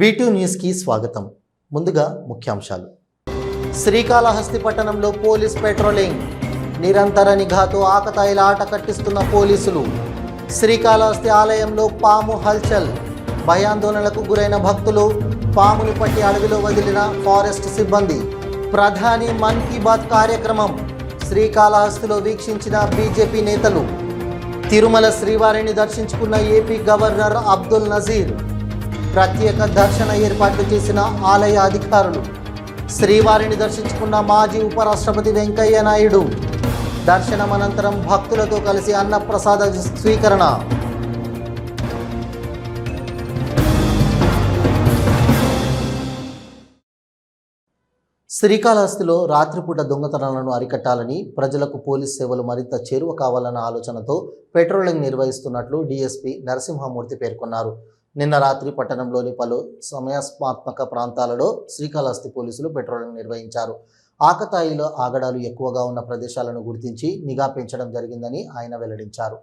వీటూ న్యూస్కి స్వాగతం. ముందుగా ముఖ్యాంశాలు. శ్రీకాళహస్తి పట్టణంలో పోలీస్ పెట్రోలింగ్. నిరంతర నిఘాతో ఆకతాయిల ఆట కట్టిస్తున్న పోలీసులు. శ్రీకాళహస్తి ఆలయంలో పాము హల్చల్. భయాందోళనలకు గురైన భక్తులు పామును పట్టి అడవిలో వదిలిన ఫారెస్ట్ సిబ్బంది. ప్రధాని మన్ కీ బాత్ కార్యక్రమం శ్రీకాళహస్తిలో వీక్షించిన బీజేపీ నేతలు. తిరుమల శ్రీవారిని దర్శించుకున్న ఏపీ గవర్నర్ అబ్దుల్ నజీర్ ప్రత్యేక దర్శన ఏర్పాట్లు చేసిన ఆలయ అధికారులు. శ్రీవారిని దర్శించుకున్న మాజీ ఉపరాష్ట్రపతి వెంకయ్య నాయుడు. దర్శనం అనంతరం భక్తులతో కలిసి అన్నప్రసాద స్వీకరణ. శ్రీకాళహస్తిలో రాత్రిపూట దొంగతనాలను అరికట్టాలని ప్రజలకు పోలీస్ సేవలు మరింత చేరువ కావాలన్న ఆలోచనతో పెట్రోలింగ్ నిర్వహిస్తున్నట్లు డీఎస్పీ నరసింహమూర్తి పేర్కొన్నారు. నిన్న రాత్రి పట్టణంలోని పలు సమయాస్మాత్మక ప్రాంతాలలో శ్రీకాళహస్తి పోలీసులు పెట్రోలింగ్ నిర్వహించారు. ఆకతాయిలో ఆగడాలు ఎక్కువగా ఉన్న ప్రదేశాలను గుర్తించి నిఘా పెంచడం జరిగిందని ఆయన వెల్లడించారు.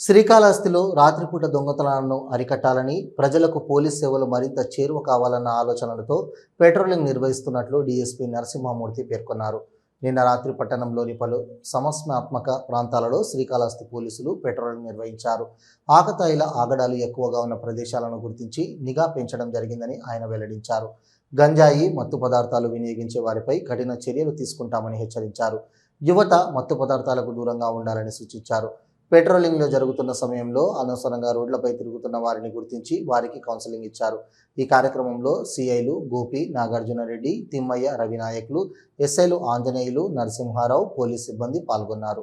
శ్రీకాళహస్తిలో రాత్రిపూట దొంగతనాలను అరికట్టాలని ప్రజలకు పోలీస్ సేవలు మరింత చేరువ కావాలన్న ఆలోచనలతో పెట్రోలింగ్ నిర్వహిస్తున్నట్లు డీఎస్పీ నరసింహమూర్తి పేర్కొన్నారు. నిన్న రాత్రి పట్టణంలోని పలు సమస్యాత్మక ప్రాంతాలలో శ్రీకాళహస్తి పోలీసులు పెట్రోలింగ్ నిర్వహించారు. ఆకతాయిల ఆగడాలు ఎక్కువగా ఉన్న ప్రదేశాలను గుర్తించి నిఘా పెంచడం జరిగిందని ఆయన వెల్లడించారు. గంజాయి మత్తు పదార్థాలు వినియోగించే వారిపై కఠిన చర్యలు తీసుకుంటామని హెచ్చరించారు. యువత మత్తు పదార్థాలకు దూరంగా ఉండాలని సూచించారు. పెట్రోలింగ్లో జరుగుతున్న సమయంలో అనవసరంగా రోడ్లపై తిరుగుతున్న వారిని గుర్తించి వారికి కౌన్సిలింగ్ ఇచ్చారు. ఈ కార్యక్రమంలో సిఐలు గోపి నాగార్జున రెడ్డి తిమ్మయ్య రవినాయకులు ఎస్ఐలు ఆంజనేయులు నరసింహారావు పోలీస్ సిబ్బంది పాల్గొన్నారు.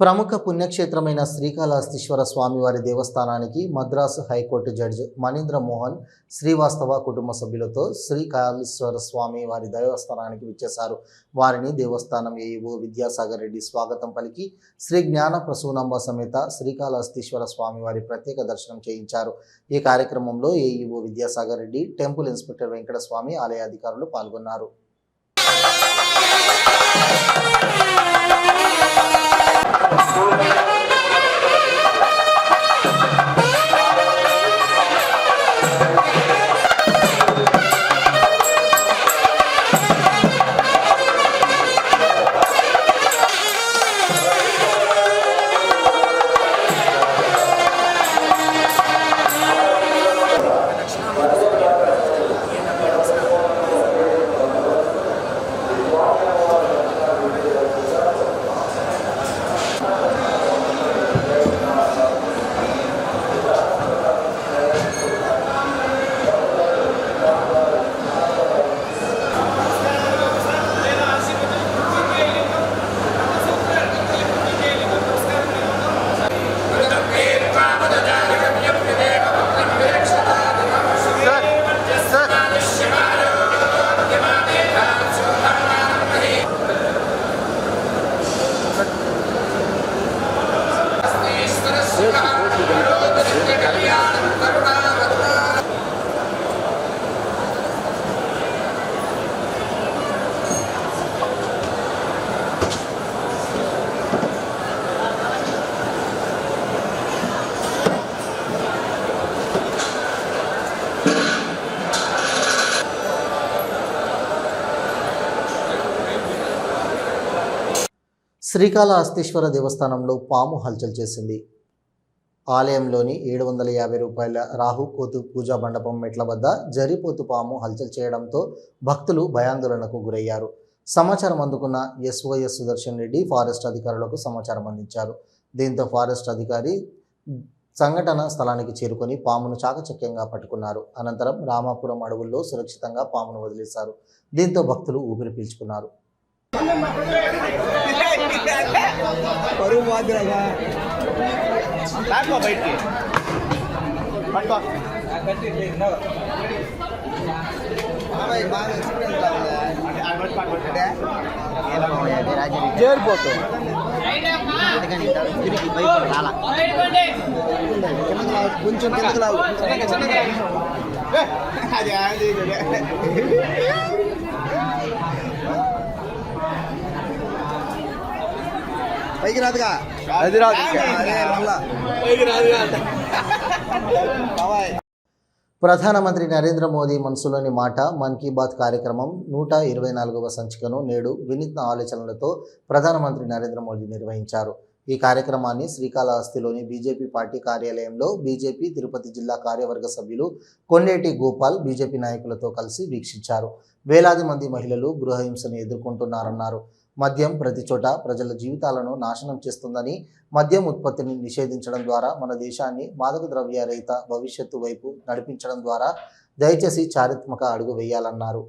ప్రముఖ పుణ్యక్షేత్రమైన శ్రీకాళహస్తీశ్వర స్వామివారి దేవస్థానానికి Madras high court judge Maneendra Mohan Srivastava కుటుంబ సభ్యులతో శ్రీకాళేశ్వర స్వామి వారి దేవస్థానానికి విచ్చేశారు. వారిని దేవస్థానం ఏఈఓ విద్యాసాగర్ రెడ్డి స్వాగతం పలికి శ్రీ జ్ఞాన ప్రసూనంబ సమేత శ్రీకాళహస్తీశ్వర స్వామి వారి ప్రత్యేక దర్శనం చేయించారు. ఈ కార్యక్రమంలో AEO Vidyasagar Reddy temple inspector Venkataswamy ఆలయ అధికారులు పాల్గొన్నారు. school. శ్రీకాళహస్తీశ్వర దేవస్థానంలో పాము హల్చల్ చేసింది. ఆలయంలోని ఏడు వందల యాభై రూపాయల రాహు కోతు పూజా మండపం మెట్ల వద్ద జరిపోతు పాము హల్చల్ చేయడంతో భక్తులు భయాందోళనకు గురయ్యారు. సమాచారం అందుకున్న ఎస్ఓఎస్ సుదర్శన్ రెడ్డి ఫారెస్ట్ అధికారులకు సమాచారం అందించారు. దీంతో ఫారెస్ట్ అధికారి సంఘటన స్థలానికి చేరుకొని పామును చాకచక్యంగా పట్టుకున్నారు. అనంతరం రామాపురం అడవుల్లో సురక్షితంగా పామును వదిలేశారు. దీంతో భక్తులు ఊపిరి పీల్చుకున్నారు. పరువు బాధ్యులుగా బయటికి పట్టుకో బాబాయ్ బాగా బయట పట్టుకో. కొంచెం కిందకి అది అది ఇది. పైకి రాదుగా. అది రాదు. ప్రధానమంత్రి నరేంద్ర మోదీ మనసులోని మాట మన్ కీ బాత్ కార్యక్రమం నూట ఇరవై నాలుగవ సంచికను నేడు వినూత్న ఆలోచనలతో ప్రధానమంత్రి నరేంద్ర మోదీ నిర్వహించారు. ఈ కార్యక్రమాన్ని శ్రీకాళహస్తిలోని బీజేపీ పార్టీ కార్యాలయంలో బీజేపీ తిరుపతి జిల్లా కార్యవర్గ సభ్యులు కొండేటి గోపాల్ బీజేపీ నాయకులతో కలిసి వీక్షించారు. వేలాది మంది మహిళలు గృహహింసను ఎదుర్కొంటున్నారన్నారు. మద్యం ప్రతి చోట ప్రజల జీవితాలను నాశనం చేస్తుందని మద్యం ఉత్పత్తిని నిషేధించడం ద్వారా మన దేశాన్ని మాదక ద్రవ్య రహిత భవిష్యత్తు వైపు నడిపించడం ద్వారా దయచేసి చారిత్మక అడుగు వేయాలన్నారు.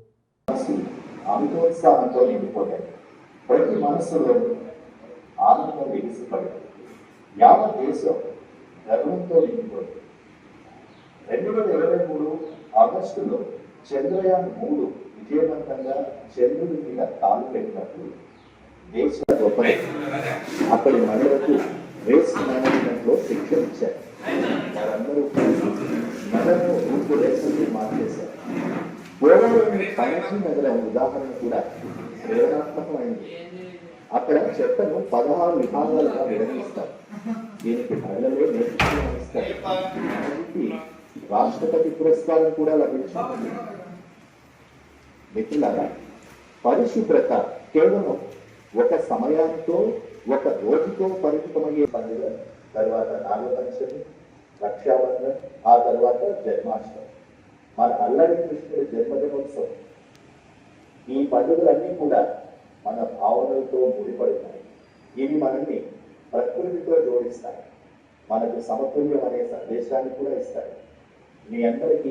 ప్రతి మనస్సులో ఆనందం విగిసిపడింది యావత్ దేశం గర్వంతో నిండిపోయింది. రెండు వేల ఇరవై మూడు ఆగస్టులో చంద్రయాన్ మూడు విజయవంతంగా చంద్రుడి మీద కాలు పెట్టినప్పుడు దేశ గొప్పది అక్కడి మహిళలకు రేస్ మేనేజ్మెంట్లో శిక్షణ ఇచ్చారు. వారందరూ నగరం రూపురేఖల్ని మార్చేశారు. గోవాలోని పైనజీ నగరం ఉదాహరణ కూడా ప్రేరణాత్మకమైంది. అక్కడ చెత్తను పదహారు విభాగాలుగా విడదీస్తారు దీనికి మహిళలే నేర్చుకుని వహిస్తారు. రాష్ట్రపతి పురస్కారం కూడా లభించింది. మిత్రులారా పరిశుభ్రత కేవలం ఒక సమయానితో ఒక రోజుతో పరిమితమయ్యే పండుగ తర్వాత నాగపంచమి రక్షాబంధన్ ఆ తర్వాత జన్మాష్టమి. మన అల్లరి కృష్ణుడి జన్మదినోత్సవం. ఈ పండుగలన్నీ కూడా మన భావనలతో ముడిపడుతాయి. ఇవి మనల్ని ప్రకృతితో జోడిస్తాయి. మనకు సమతుల్యం అనే సందేశాన్ని కూడా ఇస్తాయి. మీ అందరికీ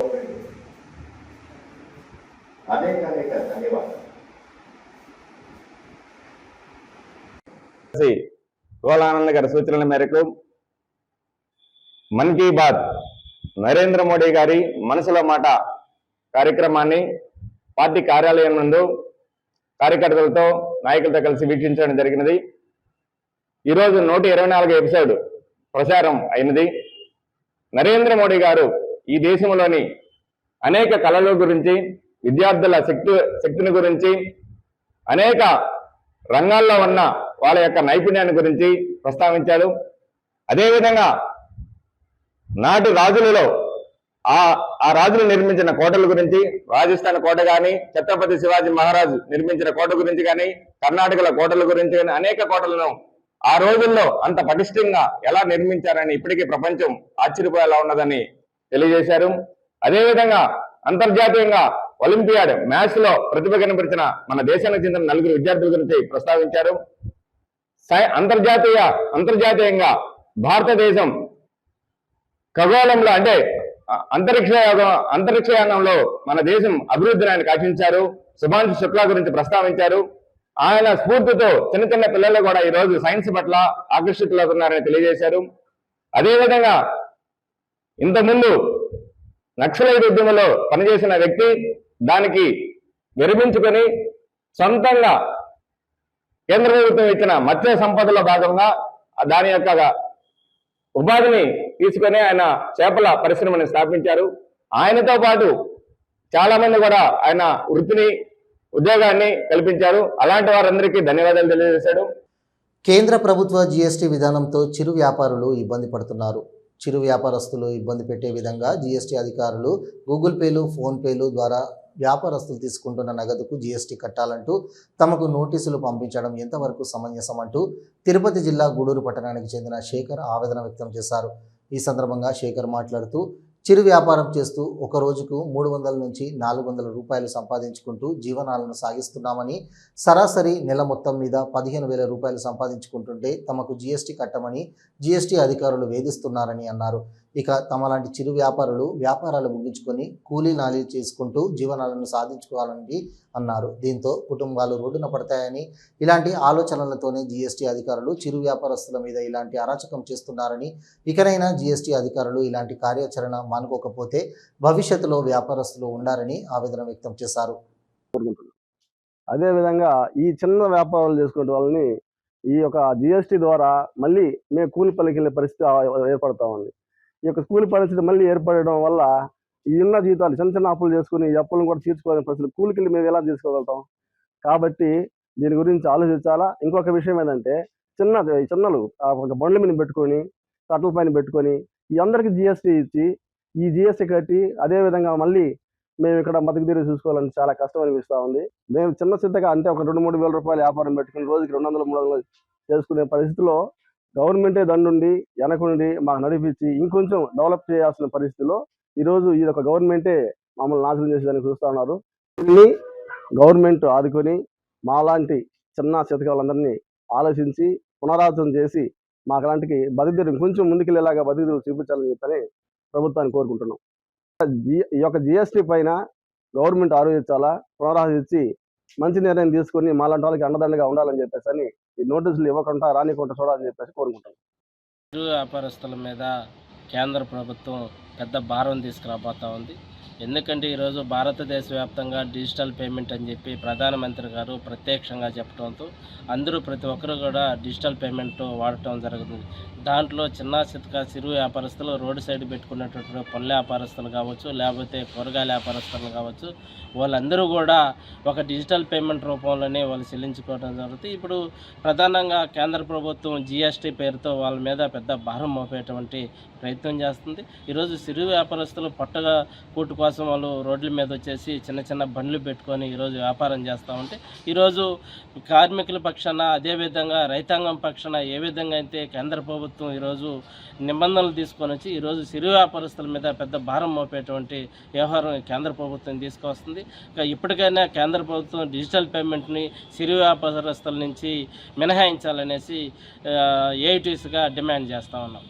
అనేక అనేక ధన్యవాదాలు. శ్రీ గోలానంద గారి సూచనల మేరకు మన్ కీ బాత్ నరేంద్ర మోడీ గారి మనసులో మాట కార్యక్రమాన్ని పార్టీ కార్యాలయం నందు కార్యకర్తలతో నాయకులతో కలిసి వీక్షించడం జరిగినది. ఈరోజు నూట ఇరవై నాలుగు ఎపిసోడ్ ప్రచారం అయినది. నరేంద్ర మోడీ గారు ఈ దేశంలోని అనేక కళల గురించి విద్యార్థుల శక్తి శక్తిని గురించి అనేక రంగాల్లో ఉన్న వాళ్ళ యొక్క నైపుణ్యాన్ని గురించి ప్రస్తావించాడు. అదేవిధంగా నాటి రాజులలో ఆ ఆ రాజులు నిర్మించిన కోటల గురించి రాజస్థాన్ కోట కానీ ఛత్రపతి శివాజీ మహారాజు నిర్మించిన కోట గురించి కానీ కర్ణాటకల కోటల గురించి కానీ అనేక కోటలను ఆ రోజుల్లో అంత పటిష్టంగా ఎలా నిర్మించారని ఇప్పటికీ ప్రపంచం ఆశ్చర్యపోయేలా ఉన్నదని తెలియజేశారు. అదేవిధంగా అంతర్జాతీయంగా ఒలింపియాడ్ మ్యాథ్స్లో ప్రతిభ కనపరిచిన మన దేశానికి చెందిన నలుగురు విద్యార్థుల గురించి ప్రస్తావించారు. అంతర్జాతీయ అంతర్జాతీయంగా భారతదేశం ఖగోళంలో అంటే అంతరిక్ష యాగం- అంతరిక్ష మన దేశం అభివృద్ధిని ఆయన కాక్షించారు. సుభాంశు శుక్లా గురించి ప్రస్తావించారు. ఆయన స్ఫూర్తితో చిన్న చిన్న పిల్లలు కూడా ఈ రోజు సైన్స్ పట్ల ఆకర్షితులవుతున్నారని తెలియజేశారు. అదేవిధంగా ఇంతకుముందు నక్సలైట్ ఉద్యమంలో పనిచేసిన వ్యక్తి దానికి విరమించుకొని సొంతంగా కేంద్ర ప్రభుత్వం ఇచ్చిన మత్స్య సంపదలో భాగంగా దాని యొక్క ఉపాధిని తీసుకొని ఆయన చేపల పరిశ్రమని స్థాపించారు. ఆయనతో పాటు చాలా మంది కూడా ఆయన వృత్తిని ఉద్యోగాన్ని కల్పించారు. అలాంటి వారందరికీ ధన్యవాదాలు తెలియజేశాడు. కేంద్ర ప్రభుత్వ జీఎస్టీ విధానంతో చిరు వ్యాపారులు ఇబ్బంది పడుతున్నారు. చిరు వ్యాపారస్తులు ఇబ్బంది పెట్టే విధంగా జీఎస్టీ అధికారులు గూగుల్ పేలు ఫోన్పేలు ద్వారా వ్యాపారస్తులు తీసుకుంటున్న నగదుకు జీఎస్టీ కట్టాలంటూ తమకు నోటీసులు పంపించడం ఎంతవరకు సమంజసం అంటూ తిరుపతి జిల్లా గూడూరు పట్టణానికి చెందిన శేఖర్ ఆవేదన వ్యక్తం చేశారు. ఈ సందర్భంగా శేఖర్ మాట్లాడుతూ చిరు వ్యాపారం చేస్తూ ఒక రోజుకు మూడు వందల నుంచి నాలుగు వందల రూపాయలు సంపాదించుకుంటూ జీవనాలను సాగిస్తున్నామని సరాసరి నెల మొత్తం మీద పదిహేను వేల రూపాయలు సంపాదించుకుంటుంటే తమకు జీఎస్టీ కట్టమని జీఎస్టీ అధికారులు వేధిస్తున్నారని అన్నారు. ఇక తమ లాంటి చిరు వ్యాపారులు వ్యాపారాలు ముగించుకొని కూలీ నాలీ చేసుకుంటూ జీవనాలను సాధించుకోవాలని అన్నారు. దీంతో కుటుంబాలు రోడ్డున పడతాయని ఇలాంటి ఆలోచనలతోనే జీఎస్టీ అధికారులు చిరు వ్యాపారస్తుల మీద ఇలాంటి అరాచకం చేస్తున్నారని ఇకనైనా జీఎస్టీ అధికారులు ఇలాంటి కార్యాచరణ మానుకోకపోతే భవిష్యత్తులో వ్యాపారస్తులు ఉండారని ఆవేదన వ్యక్తం చేశారు. అదేవిధంగా ఈ చిన్న వ్యాపారాలు చేసుకునే వాళ్ళని ఈ యొక్క జిఎస్టీ ద్వారా మళ్ళీ మేము కూలి పలికెళ్ళే పరిస్థితి ఏర్పడతా ఉంది. యొక్క కూలి పరిస్థితి మళ్ళీ ఏర్పడడం వల్ల ఈ ఉన్న జీతాలు చిన్న చిన్న అప్పులు చేసుకుని ఈ అప్పులను కూడా తీర్చుకోలేని పరిస్థితి కూలికి మేము ఎలా తీసుకోగలుగుతాం కాబట్టి దీని గురించి ఆలోచించాలా? ఇంకొక విషయం ఏంటంటే చిన్న చిన్నలు ఒక బండ్ల మీద పెట్టుకొని కట్టల పైన పెట్టుకొని ఈ అందరికి జిఎస్టీ ఇచ్చి ఈ జిఎస్టీ కట్టి అదే విధంగా మళ్ళీ మేము ఇక్కడ బతుకు తీరు చూసుకోవాలని చాలా కష్టం అనిపిస్తూ ఉంది. మేము చిన్న చిత్తగా అంటే ఒక రెండు మూడు వేల రూపాయలు వ్యాపారం పెట్టుకుని రోజుకి రెండు వందలు మూడు వందలు చేసుకునే పరిస్థితిలో గవర్నమెంటే దండుండి వెనకుండి మాకు నడిపించి ఇంకొంచెం డెవలప్ చేయాల్సిన పరిస్థితిలో ఈరోజు ఇది ఒక గవర్నమెంటే మమ్మల్ని నాశనం చేసేదానికి చూస్తూ ఉన్నారు. దీన్ని గవర్నమెంట్ ఆదుకొని మాలాంటి చిన్న చితకాలందరినీ ఆలోచించి పునరావృతం చేసి మాకు అలాంటికి బతుకుదెరువు కొంచెం ముందుకెళ్ళేలాగా బతుకుదెరువు చూపించాలని చెప్పని ప్రభుత్వాన్ని కోరుకుంటున్నాం. జి- ఈ యొక్క జిఎస్టీ పైన గవర్నమెంట్ ఆలోచించాలా పునరాలోచించి మంచి నిర్ణయం తీసుకొని మాలాంటి వాళ్ళకి అండదండగా ఉండాలని చెప్పేసి అని ఈ నోటీసులు ఇవ్వకుండా రానికుండా చూడాలని చెప్పేసి కోరుకుంటున్నాం. చిరు వ్యాపారస్తుల మీద కేంద్ర ప్రభుత్వం పెద్ద భారం తీసుకురాబోతా ఉంది. ఎందుకంటే ఈరోజు భారతదేశ వ్యాప్తంగా డిజిటల్ పేమెంట్ అని చెప్పి ప్రధానమంత్రి గారు ప్రత్యక్షంగా చెప్పడంతో అందరూ ప్రతి ఒక్కరు కూడా డిజిటల్ పేమెంట్ వాడటం జరుగుతుంది. దాంట్లో చిన్న చితక చిరు వ్యాపారస్తులు రోడ్డు సైడ్ పెట్టుకున్నటువంటి పళ్ళ వ్యాపారస్తులు కావచ్చు లేకపోతే కూరగాయల వ్యాపారస్తులు కావచ్చు వాళ్ళందరూ కూడా ఒక డిజిటల్ పేమెంట్ రూపంలోనే వాళ్ళు చెల్లించుకోవడం జరుగుతుంది. ఇప్పుడు ప్రధానంగా కేంద్ర ప్రభుత్వం జిఎస్టీ పేరుతో వాళ్ళ మీద పెద్ద భారం మోపేటువంటి ప్రయత్నం చేస్తుంది. ఈరోజు సిరు వ్యాపారస్తులు పట్టగా కూటు కోసం వాళ్ళు రోడ్ల మీద వచ్చేసి చిన్న చిన్న బండ్లు పెట్టుకొని ఈరోజు వ్యాపారం చేస్తూ ఉంటే ఈరోజు కార్మికుల పక్షాన అదేవిధంగా రైతాంగం పక్షాన ఏ విధంగా అయితే కేంద్ర ప్రభుత్వం ఈరోజు నిబంధనలు తీసుకొని వచ్చి ఈరోజు సిరు వ్యాపారస్తుల మీద పెద్ద భారం మోపేటువంటి వ్యవహారం కేంద్ర ప్రభుత్వం తీసుకొస్తుంది. ఇప్పటికైనా కేంద్ర ప్రభుత్వం డిజిటల్ పేమెంట్ని సిరు వ్యాపారస్తుల నుంచి మినహాయించాలనేసి ఏఐటీస్గా డిమాండ్ చేస్తూ ఉన్నాం.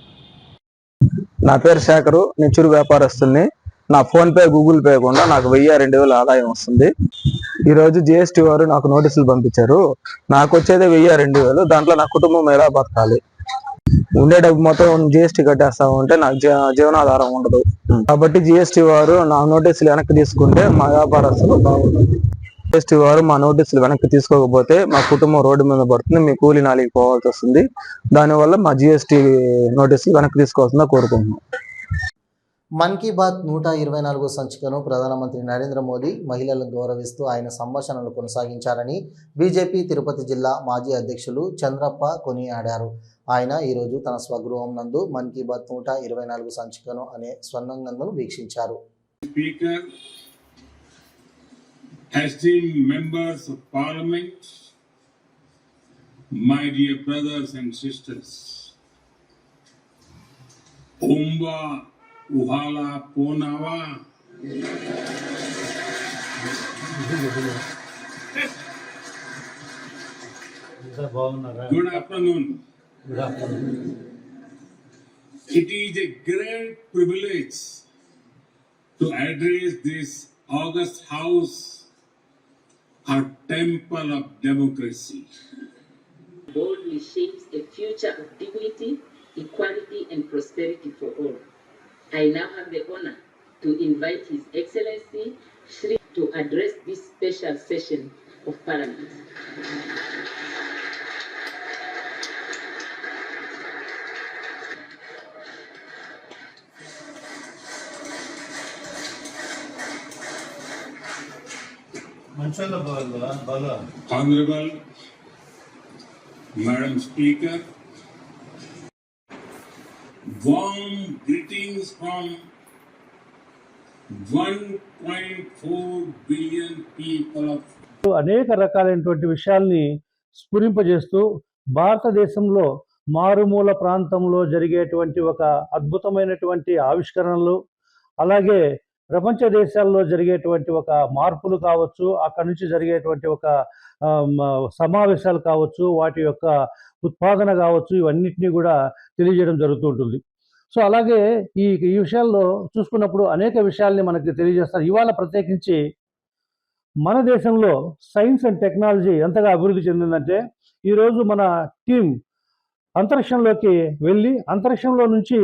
నా పేరు శేఖరు. నేను చిరు వ్యాపారస్తుల్ని. నా ఫోన్ పే గూగుల్ పే కూడా నాకు వెయ్యి రెండు వేలు ఆదాయం వస్తుంది. ఈరోజు జిఎస్టీ వారు నాకు నోటీసులు పంపించారు. నాకు వచ్చేది వెయ్యి రెండు వేలు. దాంట్లో నా కుటుంబం ఎలా బతకాలి? ఉండే డబ్బు మొత్తం జిఎస్టీ కట్టేస్తా ఉంటే నాకు జీవనాధారం ఉండదు. కాబట్టి జిఎస్టీ వారు నా నోటీసులు వెనక్కి తీసుకుంటే మా వ్యాపారస్తులు బాగుంటుంది జిఎస్టీ వారు మా నోటీసులు వెనక్కి తీసుకోకపోతే మా కుటుంబం రోడ్డు మీద పడుతుంది మీ కూలి నాలికి పోవాల్సి వస్తుంది. దానివల్ల మా జిఎస్టీ నోటీసులు వెనక్కి తీసుకోవాల్సిందిగా కోరుకుంటున్నాం. మన్ కీ బాత్ నూట ఇరవై నాలుగో సంచికను ప్రధానమంత్రి నరేంద్ర మోదీ మహిళలను గౌరవిస్తూ ఆయన సంభాషణలు కొనసాగించారని బీజేపీ తిరుపతి జిల్లా మాజీ అధ్యక్షులు చంద్రప్ప కొనియాడారు. ఆయన ఈరోజు తన స్వగృహం నందు మన్ కీ బాత్ నూట ఇరవై నాలుగు సంచికను అనే స్వర్ణంగంను వీక్షించారు. Speaker esteem members parliament my brothers and sisters ఉంబా ఉహాలా పోనావా good afternoon It is a great privilege to address this august house, our temple of democracy. boldly shapes a future of dignity, equality, and prosperity for all. I now have the honor to invite His Excellency Shri to address this special session of Parliament. Honorable Madam Speaker, warm greetings from 1.4 billion people of అనేక రకాలైనటువంటి విషయాల్ని స్ఫురింపజేస్తూ భారతదేశంలో మారుమూల ప్రాంతంలో జరిగేటువంటి ఒక అద్భుతమైనటువంటి ఆవిష్కరణలు అలాగే ప్రపంచ దేశాల్లో జరిగేటువంటి ఒక మార్పులు కావచ్చు అక్కడి నుంచి జరిగేటువంటి ఒక సమావేశాలు కావచ్చు వాటి యొక్క ఉత్పాదన కావచ్చు ఇవన్నిటినీ కూడా తెలియజేయడం జరుగుతూ ఉంటుంది. సో అలాగే ఈ ఈ విషయాల్లో చూసుకున్నప్పుడు అనేక విషయాల్ని మనకి తెలియజేస్తారు. ఇవాళ ప్రత్యేకించి మన దేశంలో సైన్స్ అండ్ టెక్నాలజీ ఎంతగా అభివృద్ధి చెందిందంటే ఈరోజు మన టీం అంతరిక్షంలోకి వెళ్ళి అంతరిక్షంలో నుంచి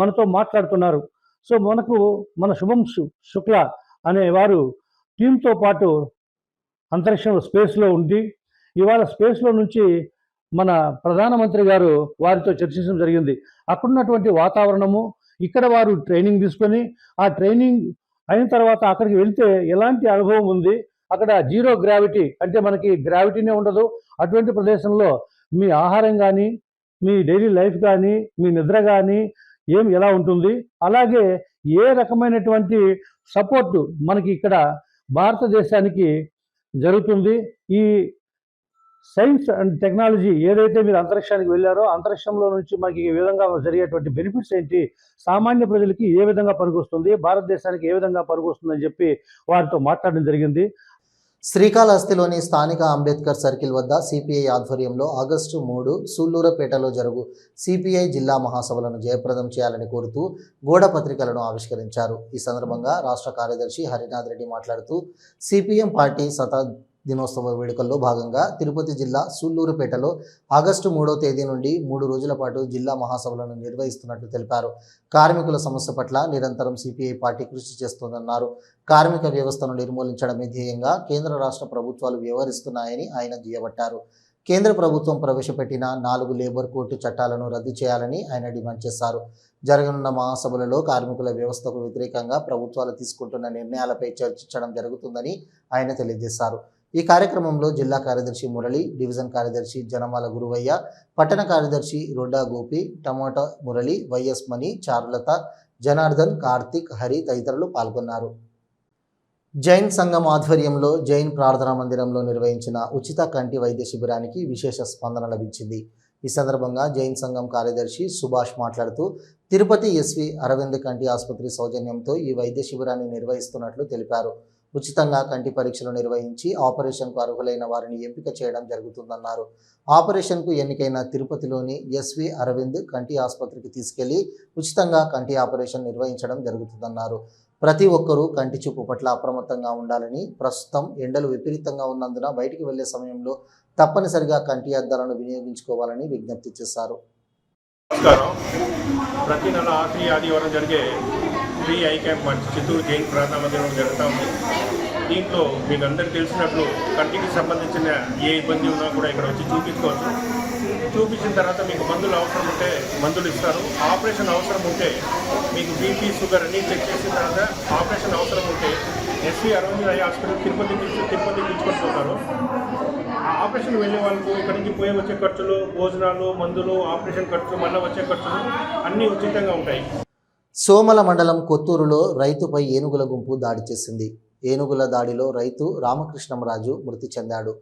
మనతో మాట్లాడుతున్నారు. సో మనకు మన శుభం శు- శుక్ల అనే వారు టీంతో పాటు అంతరిక్షంలో స్పేస్లో ఉండి ఇవాళ స్పేస్లో నుంచి మన ప్రధానమంత్రి గారు వారితో చర్చించడం జరిగింది. అక్కడున్నటువంటి వాతావరణము ఇక్కడ వారు ట్రైనింగ్ తీసుకొని ఆ ట్రైనింగ్ అయిన తర్వాత అక్కడికి వెళ్తే ఎలాంటి అనుభవం ఉంది? అక్కడ జీరో గ్రావిటీ అంటే మనకి గ్రావిటీనే ఉండదు. అటువంటి ప్రదేశంలో మీ ఆహారం కానీ మీ డైలీ లైఫ్ కానీ మీ నిద్ర కానీ ఏం ఎలా ఉంటుంది? అలాగే ఏ రకమైనటువంటి సపోర్టు మనకి ఇక్కడ భారతదేశానికి జరుగుతుంది? ఈ సైన్స్ అండ్ టెక్నాలజీ ఏదైతే మీరు అంతరిక్షానికి వెళ్ళారో అంతరిక్షంలో నుంచి మనకి ఈ విధంగా జరిగేటువంటి బెనిఫిట్స్ ఏంటి? సామాన్య ప్రజలకి ఏ విధంగా పనికొస్తుంది? భారతదేశానికి ఏ విధంగా పనికొస్తుందని చెప్పి వారితో మాట్లాడడం జరిగింది. శ్రీకాళహస్తిలోని స్థానిక అంబేద్కర్ సర్కిల్ వద్ద సిపిఐ ఆధ్వర్యంలో ఆగస్టు మూడు సూళ్ళూరుపేటలో జరుగు సిపిఐ జిల్లా మహాసభలను జయప్రదం చేయాలని కోరుతూ గోడ పత్రికలను ఆవిష్కరించారు. ఈ సందర్భంగా రాష్ట్ర కార్యదర్శి హరినాథ్ రెడ్డి మాట్లాడుతూ సిపిఎం పార్టీ శత దినోత్సవ వేడుకల్లో భాగంగా తిరుపతి జిల్లా సూళ్ళూరుపేటలో ఆగస్టు మూడో తేదీ నుండి మూడు రోజుల పాటు జిల్లా మహాసభలను నిర్వహిస్తున్నట్లు తెలిపారు. కార్మికుల సమస్య పట్ల నిరంతరం సిపిఐ పార్టీ కృషి చేస్తోందన్నారు. కార్మిక వ్యవస్థను నిర్మూలించడమే ధ్యేయంగా కేంద్ర రాష్ట్ర ప్రభుత్వాలు వ్యవహరిస్తున్నాయని ఆయన దుయ్యబట్టారు. కేంద్ర ప్రభుత్వం ప్రవేశపెట్టిన నాలుగు లేబర్ కోర్టు చట్టాలను రద్దు చేయాలని ఆయన డిమాండ్ చేశారు. జరగనున్న మహాసభలలో కార్మికుల వ్యవస్థకు వ్యతిరేకంగా ప్రభుత్వాలు తీసుకుంటున్న నిర్ణయాలపై చర్చించడం జరుగుతుందని ఆయన తెలియజేశారు. ఈ కార్యక్రమంలో జిల్లా కార్యదర్శి మురళి డివిజన్ కార్యదర్శి జనమాల గురువయ్య పట్టణ కార్యదర్శి రొడ్డా గోపి టమోటా మురళి వైఎస్ మణి చారులత జనార్దన్ కార్తిక్ హరి తదితరులు పాల్గొన్నారు. జైన్ సంఘం ఆధ్వర్యంలో జైన్ ప్రార్థనా మందిరంలో నిర్వహించిన ఉచిత కంటి వైద్య శిబిరానికి విశేష స్పందన లభించింది. ఈ సందర్భంగా జైన్ సంఘం కార్యదర్శి సుభాష్ మాట్లాడుతూ తిరుపతి ఎస్వి అరవింద్ కంటి ఆసుపత్రి సౌజన్యంతో ఈ వైద్య శిబిరాన్ని నిర్వహిస్తున్నట్లు తెలిపారు. ఉచితంగా కంటి పరీక్షలు నిర్వహించి ఆపరేషన్కు అర్హులైన వారిని ఎంపిక చేయడం జరుగుతుందన్నారు. ఆపరేషన్కు ఎన్నికైన తిరుపతిలోని ఎస్వి అరవింద్ కంటి ఆసుపత్రికి తీసుకెళ్ళి ఉచితంగా కంటి ఆపరేషన్ నిర్వహించడం జరుగుతుందన్నారు. ప్రతి ఒక్కరూ కంటి చూపు పట్ల అప్రమత్తంగా ఉండాలని ప్రస్తుతం ఎండలు విపరీతంగా ఉన్నందున బయటికి వెళ్ళే సమయంలో తప్పనిసరిగా కంటి అద్దాలను వినియోగించుకోవాలని విజ్ఞప్తి చేశారు. ప్రతి నెల ఆఖరి ఆదివారం జరిగే ఫ్రీ ఐ క్యాంప్ మన చిత్తూరు జైన్ ప్రార్థనా మందిరంలో జరుగుతూ ఉంది. దీంట్లో మీకు అందరికీ తెలిసినట్లు కంటికి సంబంధించిన ఏ ఇబ్బంది ఉన్నా కూడా ఇక్కడ వచ్చి చూపించుకోవచ్చు. చూపించిన తర్వాత మీకు మందులు అవసరం ఉంటే మందులు ఇస్తారు. ఆపరేషన్ అవసరం ఉంటే మీకు బీపీ షుగర్ అన్నీ చెక్ చేసిన తర్వాత ఆపరేషన్ అవసరం ఉంటే SV Aravind eye hospital Tirupati Tirupati తీసుకొని ఆపరేషన్ వెళ్ళే వాళ్ళకు ఇక్కడి నుంచి పోయే వచ్చే ఖర్చులు భోజనాలు మందులు ఆపరేషన్ ఖర్చులు మళ్ళీ వచ్చే ఖర్చులు అన్నీ ఉచితంగా ఉంటాయి. సోమల మండలం కొత్తూరులో రైతుపై ఏనుగుల గుంపు దాడి చేసింది. ఏనుగుల దాడిలో రైతు రామకృష్ణంరాజు మృతి చెందాడు.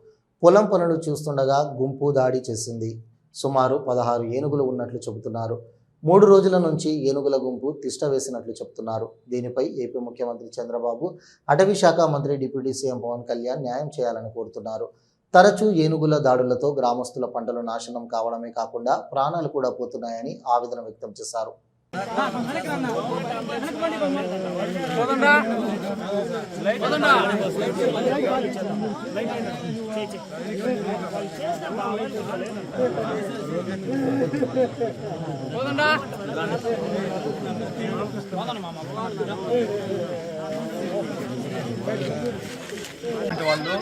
పొలం పనులు చూస్తుండగా గుంపు దాడి చేసింది. సుమారు పదహారు ఏనుగులు ఉన్నట్లు చెబుతున్నారు. మూడు రోజుల నుంచి ఏనుగుల గుంపు తిష్ట వేసినట్లు చెబుతున్నారు. దీనిపై ఏపీ ముఖ్యమంత్రి చంద్రబాబు అటవీ శాఖ మంత్రి డిప్యూటీ సీఎం పవన్ కళ్యాణ్ న్యాయం చేయాలని కోరుతున్నారు. తరచూ ఏనుగుల దాడులతో గ్రామస్తుల పంటలు నాశనం కావడమే కాకుండా ప్రాణాలు కూడా పోతున్నాయని ఆవేదన వ్యక్తం చేశారు. వాళ్ళు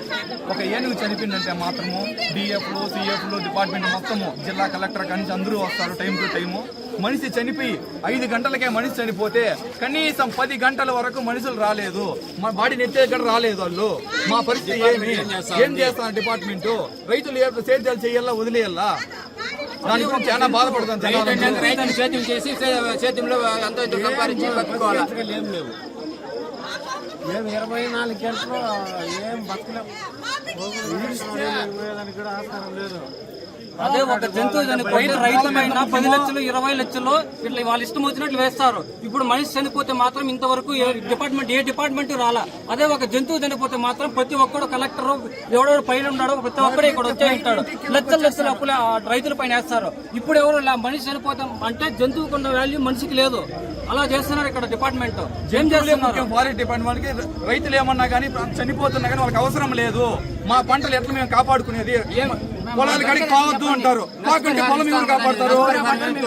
ఒక ఏనుగు చనిపోయిందంటే మాత్రము డిఎఫ్లు సిఎఫ్లు డిపార్ట్మెంట్ మొత్తము జిల్లా కలెక్టర్ కానీ అందరూ వస్తారు టైం టు టైము. మనిషి చనిపోయి ఐదు గంటలకే మనిషి చనిపోతే కనీసం పది గంటల వరకు మనుషులు రాలేదు. మా బాడీని ఎత్తే కూడా రాలేదు వాళ్ళు. మా పరిస్థితి ఏమి? ఏం చేస్తున్నారు డిపార్ట్మెంట్ రైతులు ఏ సేద్యాలు చేయాలా వదిలేయాలా? దాని గురించి చాలా బాధపడుతుంది. రైతులు సేద్యం చేసి సేద్యంలో ఎంతో ఎంతో సంపాదించి బతుకోవాలి మేము ఇరవై నాలుగు గంటలు ఏం బతకలేము కూడా ఆస్కారం లేదు. అదే ఒక జంతువు చనిపోతే రైతు పైన పది లక్షలు ఇరవై లక్షలు ఇట్లా వాళ్ళ ఇష్టం వచ్చినట్లు వేస్తారు. ఇప్పుడు మనిషి చనిపోతే మాత్రం ఇంతవరకు ఏ డిపార్ట్మెంట్ ఏ డిపార్ట్మెంట్ రాలా? అదే ఒక జంతువు చనిపోతే మాత్రం ప్రతి ఒక్కడు కలెక్టర్ ఎవడెవడు పైన ఉన్నాడో ప్రతి ఒక్కడే ఇక్కడ వచ్చే ఉంటాడు. లక్షల లక్షలు అప్పులు రైతుల పైన వేస్తారు. ఇప్పుడు ఎవరు మనిషి చనిపోతే అంటే జంతువుకు ఉన్న వాల్యూ మనిషికి లేదు. అలా చేస్తున్నారు ఇక్కడ డిపార్ట్మెంట్. ఏం చేస్తున్నారు? ఫారెస్ట్ డిపార్ట్మెంట్కి రైతులు ఏమన్నా కానీ చనిపోతున్నా కానీ వాళ్ళకి అవసరం లేదు. మా పంటలు ఎట్లా మేము కాపాడుకునేది? పొలాల కాడికి కావద్దు అంటారు. కాకుంటే పొలం ఎవరు కాపాడతారు?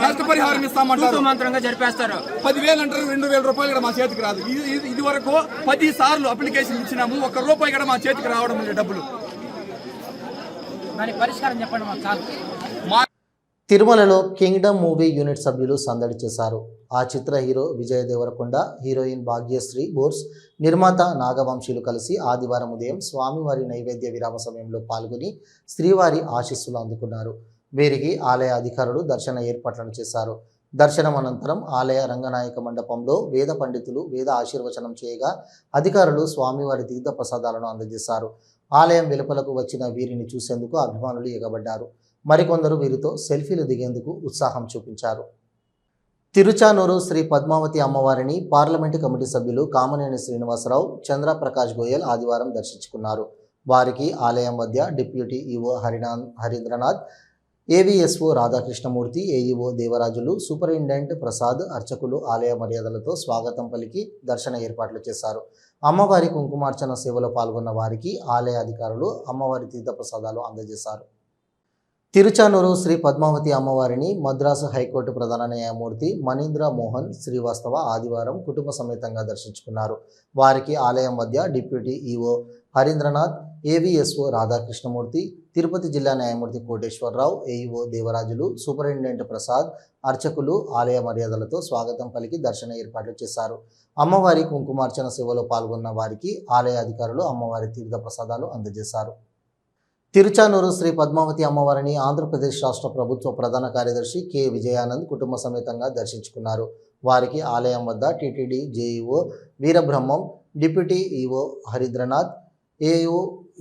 నష్టపరిహారం ఇస్తామంటారు. మంత్రంగా జరిపేస్తారు. పదివేలు అంటారు రెండు వేల రూపాయలు కూడా మా చేతికి రాదు. ఇది- వరకు పది సార్లు అప్లికేషన్ ఇచ్చినాము ఒక రూపాయి కూడా మా చేతికి రావడం లేదు డబ్బులు. పరిష్కారం చెప్పండి మా తిరుమలలో కింగ్డమ్ మూవీ యూనిట్ సభ్యులు సందడి చేశారు. ఆ చిత్ర హీరో విజయ్ దేవరకొండ హీరోయిన్ భాగ్యశ్రీ బోర్స్ నిర్మాత నాగవంశీలు కలిసి ఆదివారం ఉదయం స్వామివారి నైవేద్య విరామ సమయంలో పాల్గొని శ్రీవారి ఆశీస్సులు అందుకున్నారు. వీరికి ఆలయ అధికారులు దర్శన ఏర్పాట్లను చేశారు. దర్శనం అనంతరం ఆలయ రంగనాయక మండపంలో వేద పండితులు వేద ఆశీర్వచనం చేయగా అధికారులు స్వామివారి తీర్థ ప్రసాదాలను అందజేశారు. ఆలయం వెలుపలకు వచ్చిన వీరిని చూసేందుకు అభిమానులు ఎగబడ్డారు. మరికొందరు వీరితో సెల్ఫీలు దిగేందుకు ఉత్సాహం చూపించారు. తిరుచానూరు శ్రీ పద్మావతి అమ్మవారిని పార్లమెంటు కమిటీ సభ్యులు కామనేని శ్రీనివాసరావు చంద్రప్రకాష్ గోయల్ ఆదివారం దర్శించుకున్నారు. వారికి ఆలయం మధ్య డిప్యూటీ ఈవో హరినా Harindranath AVSO Radhakrishnamurthy AEO Devarajulu superintendent Prasad అర్చకులు ఆలయ మర్యాదలతో స్వాగతం పలికి దర్శన ఏర్పాట్లు చేశారు. అమ్మవారి కుంకుమార్చన సేవలో పాల్గొన్న వారికి ఆలయ అధికారులు అమ్మవారి తీర్థ ప్రసాదాలు అందజేశారు. తిరుచానూరు శ్రీ పద్మావతి అమ్మవారిని మద్రాసు హైకోర్టు ప్రధాన న్యాయమూర్తి మనీంద్ర మోహన్ శ్రీవాస్తవ ఆదివారం కుటుంబ సమేతంగా దర్శించుకున్నారు. వారికి ఆలయం మధ్య deputy EO Harindranath AVSO Radhakrishnamurthy Tirupati జిల్లా న్యాయమూర్తి కోటేశ్వరరావు ఏఈఓ దేవరాజులు సూపరింటెండెంట్ ప్రసాద్ అర్చకులు ఆలయ మర్యాదలతో స్వాగతం పలికి దర్శన ఏర్పాట్లు చేశారు. అమ్మవారి కుంకుమార్చన సేవలో పాల్గొన్న వారికి ఆలయ అధికారులు అమ్మవారి తీర్థ ప్రసాదాలు అందజేశారు. తిరుచానూరు శ్రీ పద్మావతి అమ్మవారిని ఆంధ్రప్రదేశ్ రాష్ట్ర ప్రభుత్వ ప్రధాన కార్యదర్శి కె. విజయానంద్ కుటుంబ సమేతంగా దర్శించుకున్నారు. వారికి ఆలయం వద్ద TTD JEO Veerabrahmam deputy EO Harindranath AO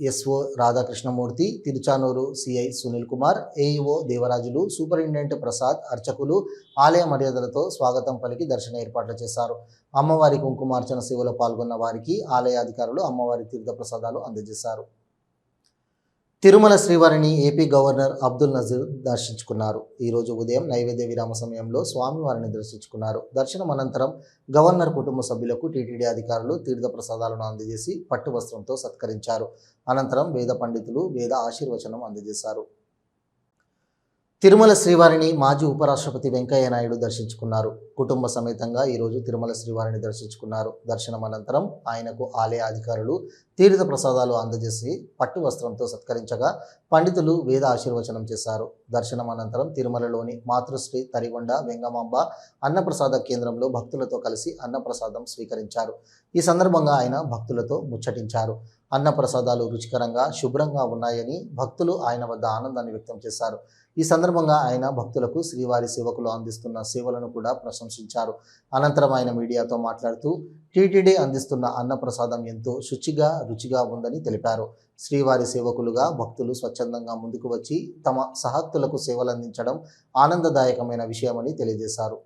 SO Radhakrishnamurthy Tiruchanur CI Sunil Kumar AEO Devarajulu superintendent Prasad అర్చకులు ఆలయ మర్యాదలతో స్వాగతం పలికి దర్శన ఏర్పాట్లు చేశారు. అమ్మవారి కుంకుమార్చన సేవలో పాల్గొన్న వారికి ఆలయ అధికారులు అమ్మవారి తీర్థ ప్రసాదాలు అందజేశారు. తిరుమల శ్రీవారిని ఏపీ గవర్నర్ అబ్దుల్ నజీర్ దర్శించుకున్నారు. ఈరోజు ఉదయం నైవేద్య విరామ సమయంలో స్వామివారిని దర్శించుకున్నారు. దర్శనం అనంతరం గవర్నర్ కుటుంబ సభ్యులకు టీటీడీ అధికారులు తీర్థ ప్రసాదాలను అందజేసి పట్టు వస్త్రంతో సత్కరించారు. అనంతరం వేద పండితులు వేద ఆశీర్వచనం అందజేశారు. తిరుమల శ్రీవారిని మాజీ ఉపరాష్ట్రపతి వెంకయ్య నాయుడు దర్శించుకున్నారు. కుటుంబ సమేతంగా ఈరోజు తిరుమల శ్రీవారిని దర్శించుకున్నారు. దర్శనం అనంతరం ఆయనకు ఆలయ అధికారులు తీర్థ ప్రసాదాలు అందజేసి పట్టు వస్త్రంతో సత్కరించగా పండితులు వేద ఆశీర్వచనం చేశారు. దర్శనం అనంతరం తిరుమలలోని మాతృశ్రీ తరిగొండ వెంగమాంబ అన్నప్రసాద కేంద్రంలో భక్తులతో కలిసి అన్నప్రసాదం స్వీకరించారు. ఈ సందర్భంగా ఆయన భక్తులతో ముచ్చటించారు. అన్నప్రసాదాలు రుచికరంగా శుభ్రంగా ఉన్నాయని భక్తులు ఆయన వద్ద ఆనందాన్ని వ్యక్తం చేశారు. ఈ సందర్భంగా ఆయన భక్తులకు శ్రీవారి సేవకులు అందిస్తున్న సేవలను కూడా ప్రశంసించారు. అనంతరం ఆయన మీడియాతో మాట్లాడుతూ టీటీడీ అందిస్తున్న అన్నప్రసాదం ఎంతో శుచిగా రుచిగా ఉందని తెలిపారు. శ్రీవారి సేవకులుగా భక్తులు స్వచ్ఛందంగా ముందుకు వచ్చి తమ సహత్తులకు సేవలందించడం ఆనందదాయకమైన విషయమని తెలియజేశారు.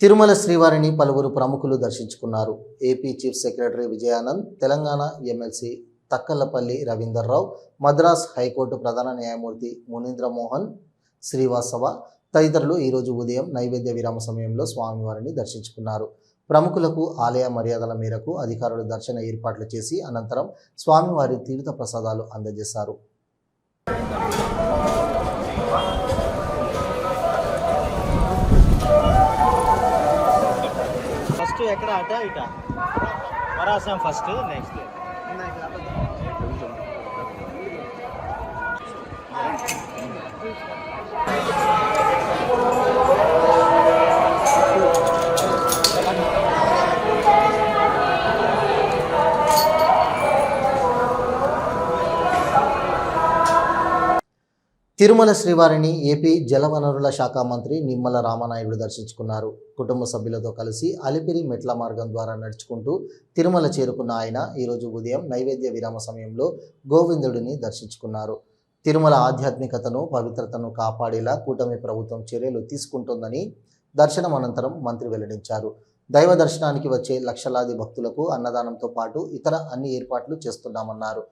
తిరుమల శ్రీవారిని పలువురు ప్రముఖులు దర్శించుకున్నారు. AP chief secretary Vijayanand Telangana MLC Takkalapalli Ravinderrao Madras high court ప్రధాన న్యాయమూర్తి మునీంద్రమోహన్ శ్రీవాసవ తదితరులు ఈరోజు ఉదయం నైవేద్య విరామ సమయంలో స్వామివారిని దర్శించుకున్నారు. ప్రముఖులకు ఆలయ మర్యాదల మేరకు అధికారులు దర్శన ఏర్పాట్లు చేసి అనంతరం స్వామివారి తీర్థ ప్రసాదాలు అందజేశారు. ఫస్ట్ ఎక్కడ? అట ఇట? వరాసం ఫస్ట్ నెక్స్ట్ తిరుమల శ్రీవారిని ఏపీ జలవనరుల శాఖ మంత్రి నిమ్మల రామనాయుడు దర్శించుకున్నారు. కుటుంబ సభ్యులతో కలిసి అలిపిరి మెట్ల మార్గం ద్వారా నడుచుకుంటూ తిరుమల చేరుకున్న ఆయన ఈరోజు ఉదయం నైవేద్య విరామ సమయంలో గోవిందుడిని దర్శించుకున్నారు. తిరుమల ఆధ్యాత్మికతను పవిత్రతను కాపాడేలా కూటమి ప్రభుత్వం చర్యలు తీసుకుంటోందని దర్శనం అనంతరం మంత్రి వెల్లడించారు. దైవ దర్శనానికి వచ్చే లక్షలాది భక్తులకు అన్నదానంతో పాటు ఇతర అన్ని ఏర్పాట్లు చేస్తున్నామన్నారు.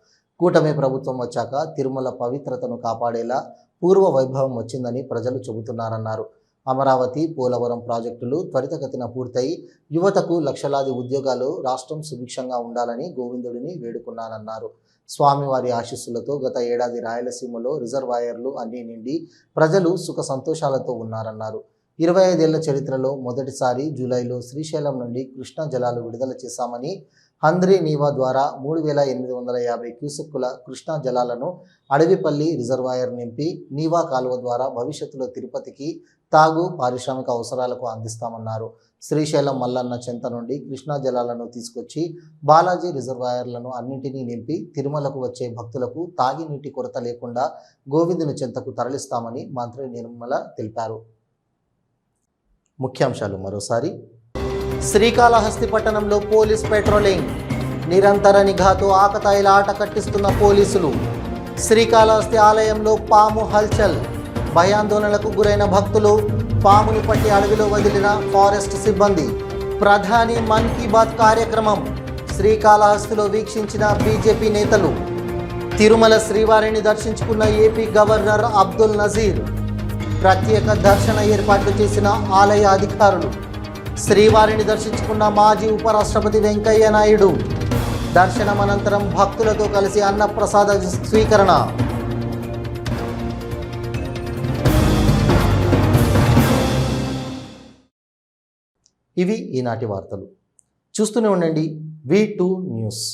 కూటమి ప్రభుత్వం వచ్చాక తిరుమల పవిత్రతను కాపాడేలా పూర్వ వైభవం వచ్చిందని ప్రజలు చెబుతున్నారన్నారు. అమరావతి పోలవరం ప్రాజెక్టులు త్వరితగతిన పూర్తయి యువతకు లక్షలాది ఉద్యోగాలు రాష్ట్రం సుభిక్షంగా ఉండాలని గోవిందుడిని వేడుకున్నానన్నారు. స్వామివారి ఆశీస్సులతో గత ఏడాది రాయలసీమలో రిజర్వాయర్లు అన్నీ నిండి ప్రజలు సుఖ సంతోషాలతో ఉన్నారన్నారు. ఇరవై ఐదేళ్ళ చరిత్రలో మొదటిసారి జూలైలో శ్రీశైలం నుండి కృష్ణా జలాలు విడుదల చేశామని హంద్రీ నీవా ద్వారా మూడు వేల ఎనిమిది వందల యాభై క్యూసెక్కుల కృష్ణా జలాలను అడవిపల్లి రిజర్వాయర్ నింపి నీవా కాలువ ద్వారా భవిష్యత్తులో తిరుపతికి తాగు పారిశ్రామిక అవసరాలకు అందిస్తామన్నారు. శ్రీశైలం మల్లన్న చెంత నుండి కృష్ణా జలాలను తీసుకొచ్చి బాలాజీ రిజర్వాయర్లను అన్నింటినీ నింపి తిరుమలకు వచ్చే భక్తులకు తాగినీటి కొరత లేకుండా గోవిందుని చెంతకు తరలిస్తామని మంత్రి నిర్మల తెలిపారు. ముఖ్యాంశాలు మరోసారి. శ్రీకాళహస్తి పట్టణంలో పోలీస్ పెట్రోలింగ్ నిరంతర నిఘాతో ఆకతాయిల ఆట కట్టిస్తున్న పోలీసులు. శ్రీకాళహస్తి ఆలయంలో పాము హల్చల్ భయాందోళనలకు గురైన భక్తులు పామును పట్టి అడవిలో వదిలిన ఫారెస్ట్ సిబ్బంది. ప్రధాని మన్ కీ బాత్ కార్యక్రమం శ్రీకాళహస్తిలో వీక్షించిన బీజేపీ నేతలు. తిరుమల శ్రీవారిని దర్శించుకున్న ఏపీ గవర్నర్ అబ్దుల్ నజీర్ ప్రత్యేక దర్శన ఏర్పాట్లు చేసిన ఆలయ అధికారులు. శ్రీవారిని దర్శించుకున్న మాజీ ఉపరాష్ట్రపతి వెంకయ్య నాయుడు. దర్శనం అనంతరం భక్తులతో కలిసి అన్నప్రసాద స్వీకరణ. ఇవి ఈనాటి వార్తలు. చూస్తూనే ఉండండి వి టూ న్యూస్.